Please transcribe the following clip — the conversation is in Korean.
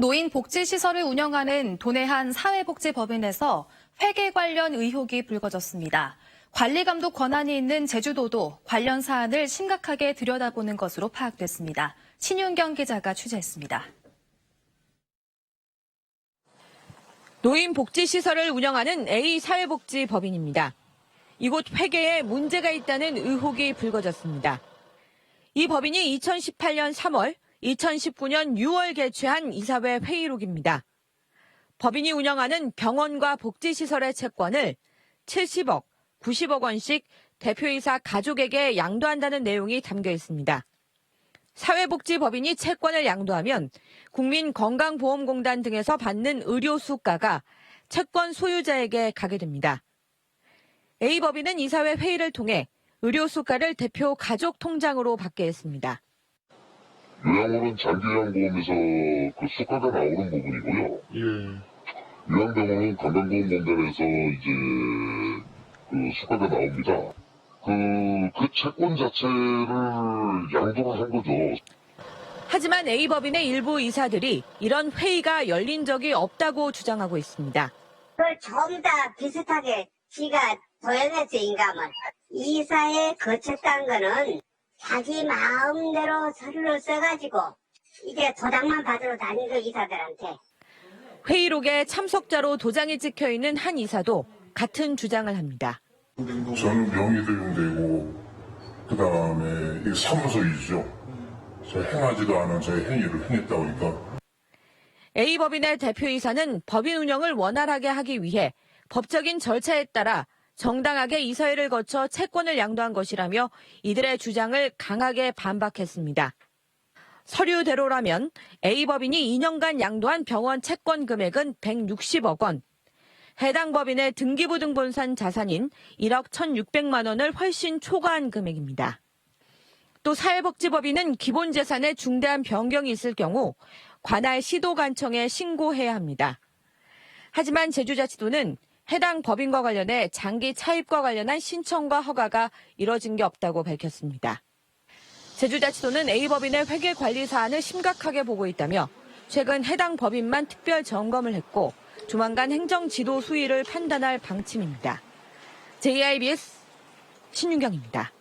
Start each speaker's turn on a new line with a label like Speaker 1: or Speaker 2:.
Speaker 1: 노인 복지 시설을 운영하는 도내 한 사회복지법인에서 회계 관련 의혹이 불거졌습니다. 관리 감독 권한이 있는 제주도도 관련 사안을 심각하게 들여다보는 것으로 파악됐습니다. 신윤경 기자가 취재했습니다.
Speaker 2: 노인 복지 시설을 운영하는 A사회복지법인입니다. 이곳 회계에 문제가 있다는 의혹이 불거졌습니다. 이 법인이 2018년 3월, 2019년 6월 개최한 이사회 회의록입니다. 법인이 운영하는 병원과 복지시설의 채권을 70억, 90억 원씩 대표이사 가족에게 양도한다는 내용이 담겨 있습니다. 사회복지법인이 채권을 양도하면 국민건강보험공단 등에서 받는 의료 수가가 채권 소유자에게 가게 됩니다. A법인은 이사회 회의를 통해 의료 수가를 대표 가족 통장으로 받게 했습니다.
Speaker 3: 요양원은 장기요양보험에서 그 수가가 나오는 부분이고요.
Speaker 4: 예.
Speaker 3: 요양병원은 건강보험공단에서 이제 그 수가가 나옵니다. 그, 그 채권 자체를 양도를 한 거죠.
Speaker 2: 하지만 A법인의 일부 이사들이 이런 회의가 열린 적이 없다고 주장하고 있습니다.
Speaker 5: 그걸 전부 다 비슷하게 지가 도용했어, 인감을. 이사에 거쳤다는 거는 자기 마음대로 서류를 써가지고 이게 도장만 받으러 다닌 거 이사들한테.
Speaker 2: 회의록에 참석자로 도장이 찍혀 있는 한 이사도 같은 주장을 합니다.
Speaker 4: 저는 명의 도용되고 그 다음에 이 사무소 이죠. 저 행하지도 않은 저의 행위를 행했다 보니까
Speaker 2: A법인의 대표이사는 법인 운영을 원활하게 하기 위해 법적인 절차에 따라 정당하게 이사회를 거쳐 채권을 양도한 것이라며 이들의 주장을 강하게 반박했습니다. 서류대로라면 A법인이 2년간 양도한 병원 채권 금액은 160억 원, 해당 법인의 등기부 등본산 자산인 1억 1,600만 원을 훨씬 초과한 금액입니다. 또 사회복지법인은 기본 재산에 중대한 변경이 있을 경우 관할 시도관청에 신고해야 합니다. 하지만 제주자치도는 해당 법인과 관련해 장기 차입과 관련한 신청과 허가가 이뤄진 게 없다고 밝혔습니다. 제주자치도는 A법인의 회계 관리 사안을 심각하게 보고 있다며 최근 해당 법인만 특별 점검을 했고 조만간 행정 지도 수위를 판단할 방침입니다. JIBS 신윤경입니다.